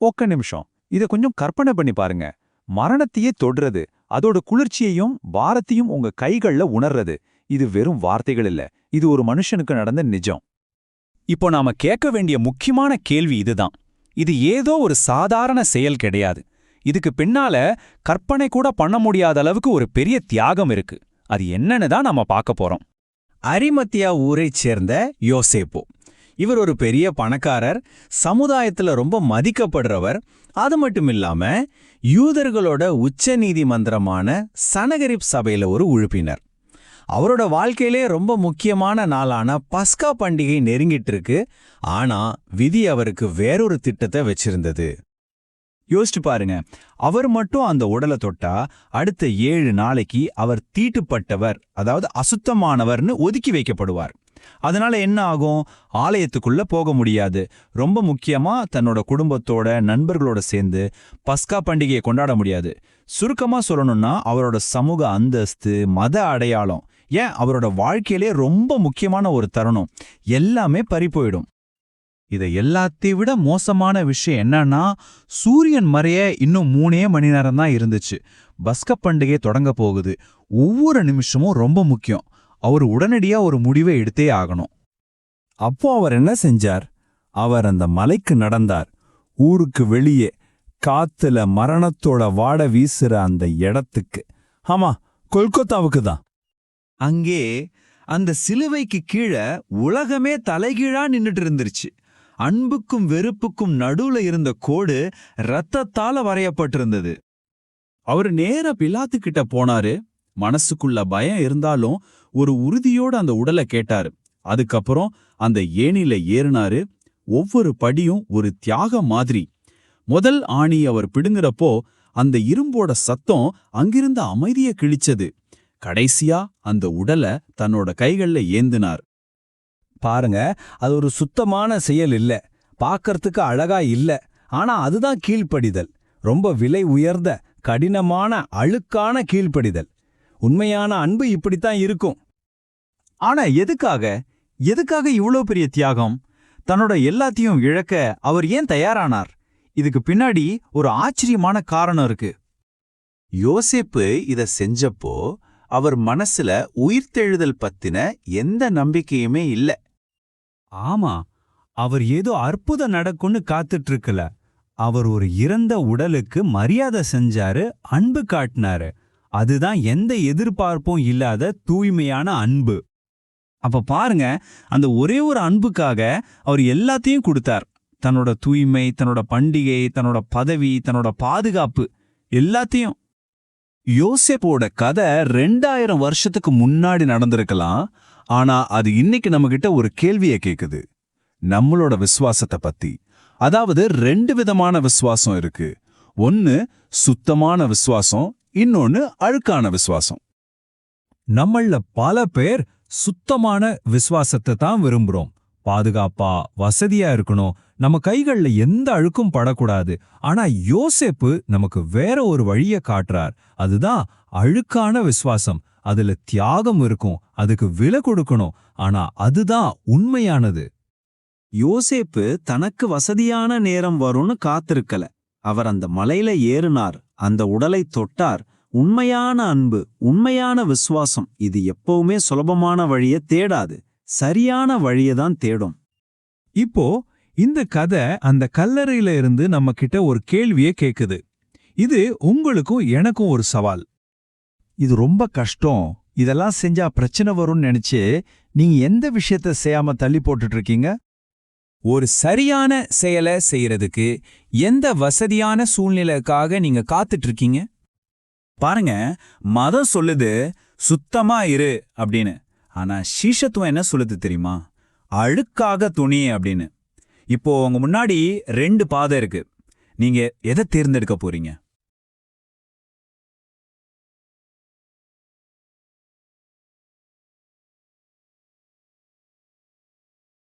ஒக்க நிமிஷம். இத கொஞ்சம் கற்பனை பண்ணி பாருங்க. மரணத்தையே தொடுறது அதோட குளிர்ச்சியையும் பாரத்தையும் உங்க கைகள்ல உணர்றது இது வெறும் வார்த்தைகள் இல்ல. இது ஒரு மனுஷனுக்கு நடந்த நிஜம். இப்போ நாம கேட்க வேண்டிய முக்கியமான கேள்வி இதுதான். இது ஏதோ ஒரு சாதாரண செயல் கிடையாது. இதுக்கு பின்னால கற்பனை கூட பண்ண முடியாத அளவுக்கு ஒரு பெரிய தியாகம் இருக்கு. அது என்னன்னு தான் நாம பார்க்க போறோம். அரிமத்தியா ஊரைச் சேர்ந்த யோசேப்போ. இவர் ஒரு பெரிய பணக்காரர் சமுதாயத்துல ரொம்ப மதிக்கப்படுறவர். அது மட்டும் இல்லாம யூதர்களோட உச்ச நீதிமன்றமான சனகரிப் சபையில ஒரு உறுப்பினர் அவரோட வாழ்க்கையிலே ரொம்ப முக்கியமான நாளான பஸ்கா பண்டிகை நெருங்கிட்டு இருக்கு ஆனா விதி அவருக்கு வேறொரு திட்டத்தை வச்சிருந்தது. யோசிச்சு பாருங்க அவர் மட்டும் அந்த உடலை தொட்டா அடுத்த ஏழு நாளைக்கு அவர் தீட்டுப்பட்டவர் அதாவது அசுத்தமானவர்னு ஒதுக்கி வைக்கப்படுவார். அதனால என்ன ஆகும்? ஆலயத்துக்குள்ள போக முடியாது. ரொம்ப முக்கியமா தன்னோட குடும்பத்தோட நண்பர்களோட சேர்ந்து பஸ்கா பண்டிகையை கொண்டாட முடியாது. சுருக்கமா சொல்லணும்னா அவரோட சமூக அந்தஸ்து மத அடையாளம் ஏன்? அவரோட வாழ்க்கையிலே ரொம்ப முக்கியமான ஒரு தருணம். எல்லாமே பறி போயிடும். இதை எல்லாத்தையும் விட மோசமான விஷயம் என்னன்னா சூரியன் மறைய இன்னும் மூணே மணி நேரம் தான் இருந்துச்சு. பஸ்க பண்டிகை தொடங்க போகுது. ஒவ்வொரு நிமிஷமும் ரொம்ப முக்கியம். அவர் உடனடியா ஒரு முடிவை எடுத்தே ஆகணும். அப்போ அவர் என்ன செஞ்சார்? அவர் அந்த மலைக்கு நடந்தார். ஊருக்கு வெளியே காத்துல மரணத்தோட வாட வீசுற அந்த இடத்துக்கு. ஆமா கொல்கத்தாவுக்கு தான். அங்கே அந்த சிலுவைக்கு கீழே உலகமே தலைகீழா நின்னுட்டு இருந்துருச்சு. அன்புக்கும் வெறுப்புக்கும் நடுவுல இருந்த கோடு ரத்தத்தால வரையப்பட்டிருந்தது. அவர் நேர பிலாத்துக்கிட்ட போனாரு. மனசுக்குள்ள பயம் இருந்தாலும் ஒரு உறுதியோட அந்த உடலை கேட்டாரு. அதுக்கப்புறம் அந்த ஏணில ஏறினாரு. ஒவ்வொரு படியும் ஒரு தியாகம் மாதிரி. முதல் ஆணி அவர் பிடுங்குறப்போ அந்த இரும்போட சத்தம் அங்கிருந்த அமைதிய கிழிச்சது. கடைசியா அந்த உடலை தன்னோட கைகள்ல ஏந்தினார். பாருங்க அது ஒரு சுத்தமான செயல் இல்ல. பார்க்கறதுக்கு அழகா இல்ல. ஆனா அதுதான் கீழ்ப்படிதல். ரொம்ப விலை உயர்ந்த கடினமான அழுக்கான கீழ்ப்படிதல். உண்மையான அன்பு இப்படித்தான் இருக்கும். ஆனா எதுக்காக? எதுக்காக இவ்ளோ பெரிய தியாகம்? தன்னோட எல்லாத்தையும் இழக்க அவர் ஏன் தயாரானார்? இதுக்கு பின்னாடி ஒரு ஆச்சரியமான காரணம் இருக்கு. யோசேப்பு இத செஞ்சப்போ அவர் மனசுல உயிர்த்தெழுதல் பத்தின எந்த நம்பிக்கையுமே இல்ல. ஆமா அவர் ஏதோ அற்புதம் நடக்கும்னு காத்துட்டு இருக்கல அவர் ஒரு இறந்த உடலுக்கு மரியாதை செஞ்சாரு அன்பு காட்டினாரு. அதுதான் எந்த எதிர்பார்ப்பும் இல்லாத தூய்மையான அன்பு. அப்ப பாருங்க அந்த ஒரே ஒரு அன்புக்காக அவர் எல்லாத்தையும் கொடுத்தார். தன்னோட தூய்மை தன்னோட பண்டிகை தன்னோட பதவி தன்னோட பாதுகாப்பு எல்லாத்தையும். யோசேப்போட கதை ரெண்டாயிரம் வருஷத்துக்கு முன்னாடி நடந்திருக்கலாம் ஆனா அது இன்னைக்கு நம்மகிட்ட ஒரு கேள்வியை கேக்குது. நம்மளோட விசுவாசத்தை பத்தி. அதாவது ரெண்டு விதமான விசுவாசம் இருக்கு. ஒன்னு சுத்தமான விசுவாசம் இன்னொன்னு அழுக்கான விசுவாசம். நம்மள பல பேர் சுத்தமான விசுவாசத்தை தான் விரும்புறோம். பாதுகாப்பா வசதியா இருக்கணும். நம்ம கைகள்ல எந்த அழுக்கும் படக்கூடாது. ஆனா யோசேப்பு நமக்கு வேற ஒரு வழிய காட்டுறார். அதுதான் அழுக்கான விசுவாசம். அதுல தியாகம் இருக்கும். அதுக்கு விலை கொடுக்கணும். ஆனா அதுதான் உண்மையானது. யோசேப்பு தனக்கு வசதியான நேரம் வரும்னு காத்திருக்கல. அவர் அந்த மலையில ஏறினார். அந்த உடலை தொட்டார். உண்மையான அன்பு உண்மையான விசுவாசம் இது எப்பவுமே சுலபமான வழிய தேடாது. சரியான வழியை தான் தேடும். இப்போ இந்த கதை அந்த கல்லறையில இருந்து நம்ம கிட்ட ஒரு கேள்வியே கேக்குது. இது உங்களுக்கும் எனக்கும் ஒரு சவால். இது ரொம்ப கஷ்டம். இதெல்லாம் செஞ்சா பிரச்சனை வரும்னு நினைச்சு நீங்க எந்த விஷயத்த செய்யாம தள்ளி போட்டுட்டு இருக்கீங்க ஒரு சரியான செயலை செய்யறதுக்கு எந்த வசதியான சூழ்நிலைக்காக நீங்க காத்துட்டு இருக்கீங்க பாருங்க மதம் சொல்லுது சுத்தமா இரு அப்படின்னு. ஆனா சீஷத்துவம் என்ன சொல்லுது தெரியுமா? அழுக்காக துணி அப்படின்னு. இப்போ உங்க முன்னாடி ரெண்டு பாதை இருக்கு. நீங்க எதை தேர்ந்தெடுக்க போறீங்க?